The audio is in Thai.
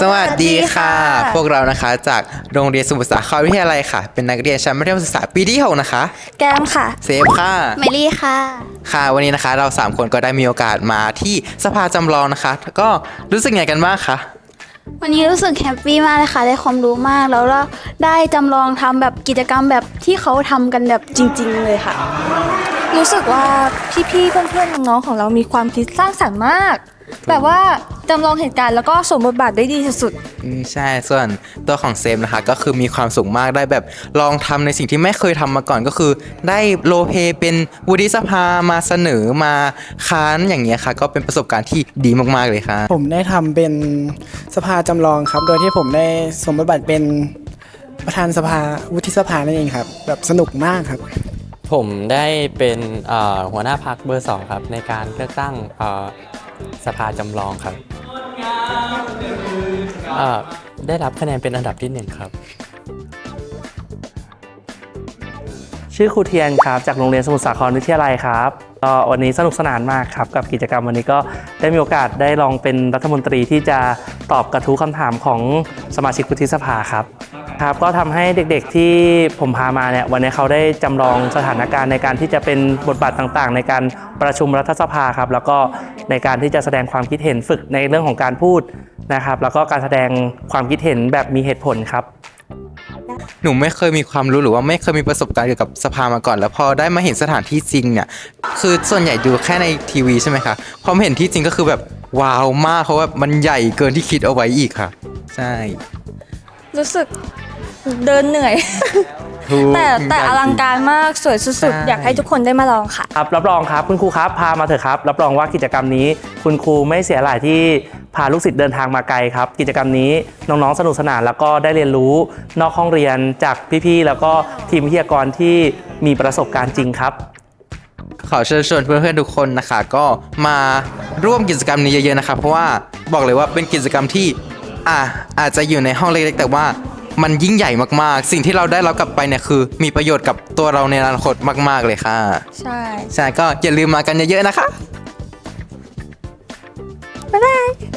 สวัสดีค่ะ พวกเรานะคะจากโรงเรียนสมุทรสาครวิทยาลัยค่ะ เป็นนักเรียนชั้นมัธยมศึกษาปีที่หกนะคะ แก้มค่ะ เซฟค่ะ เมลี่ค่ะ ค่ะ วันนี้นะคะเราสามคนก็ได้มีโอกาสมาที่สภาจำลองนะคะ ก็รู้สึกไงกันบ้างคะ วันนี้รู้สึกแฮปปี้มากเลยค่ะ ได้ความรู้มากแล้วก็ได้จำลองทำแบบกิจกรรมแบบที่เขาทำกันแบบจริง ๆ เลยค่ะ รู้สึกว่าพี่ๆเพื่อนๆน้องๆของเรามีความคิดสร้างสรรค์มาก แบบว่าจำลองเหตุการณ์แล้วก็สวมบทบาทได้ดีสุดอืมใช่ส่วนตัวของเซฟนะคะก็คือมีความสุขมากได้แบบลองทำในสิ่งที่ไม่เคยทำมาก่อนก็คือ ได้โรลเพลย์เป็นวุฒิสภามาเสนอมาค้านอย่างเงี้ยค่ะ ก็เป็นประสบการณ์ที่ดีมากๆเลยค่ะ ผมได้ทำเป็นสภาจำลองครับ โดยที่ผมได้สวมบทบาทเป็นประธานสภาวุฒิสภานั่นเองครับ แบบสนุกมากครับ ผมได้เป็นเอ่อหัวหน้าพักเบอร์สองครับในการเลือกตั้งเอ่อ สภาจำลองครับได้รับคะแนนเป็นอันดับที่หนึ่งครับ ชื่อครูเทียนครับ จากโรงเรียนสมุทรสาครวิทยาลัยครับก็วันนี้สนุกสนานมากครับ กับกิจกรรมวันนี้ก็ได้มีโอกาสได้ลองเป็นรัฐมนตรีที่จะตอบกระทู้คำถามของสมาชิกวุฒิสภาครับครับก็ทำให้เด็กๆที่ผมพามาเนี่ยวันนี้เขาได้จำลองสถานการณ์ในการที่จะเป็นบทบาทต่างๆ ในการประชุมรัฐสภาครับ แล้วก็ ในการที่จะแสดงความคิดเห็นฝึกในเรื่องของการพูดนะครับ แล้วก็การแสดงความคิดเห็นแบบมีเหตุผลครับ หนูไม่เคยมีความรู้หรือว่าไม่เคยมีประสบการณ์เกี่ยวกับสภามาก่อน แล้วพอได้มาเห็นสถานที่จริงเนี่ย คือส่วนใหญ่ดูแค่ในทีวีใช่ไหมคะพอมาเห็นที่จริงก็คือแบบว้าวมากเพราะว่ามันใหญ่เกินที่คิดเอาไว้อีกค่ะ ใช่ๆรู้สึกเดินเหนื่อย ถูกแต่แต่ใหญ่อลังการมากสวยสุดใช่ๆอยากให้ทุกคนได้มาลองค่ะ ครับรับรองครับคุณครูครับพามาเถอะครับรับรองว่ากิจกรรมนี้ คุณครูไม่เสียหลายที่พาลูกศิษย์เดินทางมาไกลครับ กิจกรรมนี้น้องๆสนุกสนานแล้วก็ได้เรียนรู้นอกห้องเรียนจากพี่ๆแล้วก็ทีมวิทยากรที่มีประสบการณ์จริงครับ ขอเชิญชวนเพื่อนๆทุกคนนะคะ ก็มาร่วมกิจกรรมนี้เยอะๆนะคะเพราะว่าบอกเลยว่าเป็นกิจกรรมที่อะอาจจะอยู่ในห้องเล็กๆแต่ว่า มันยิ่งใหญ่มากๆ สิ่งที่เราได้รับกลับไปเนี่ยคือ มีประโยชน์กับตัวเราในอนาคตมาก ๆเลยค่ะ ใช่ใช่ก็อย่าลืมมากันเยอะๆนะคะบ๊ายบาย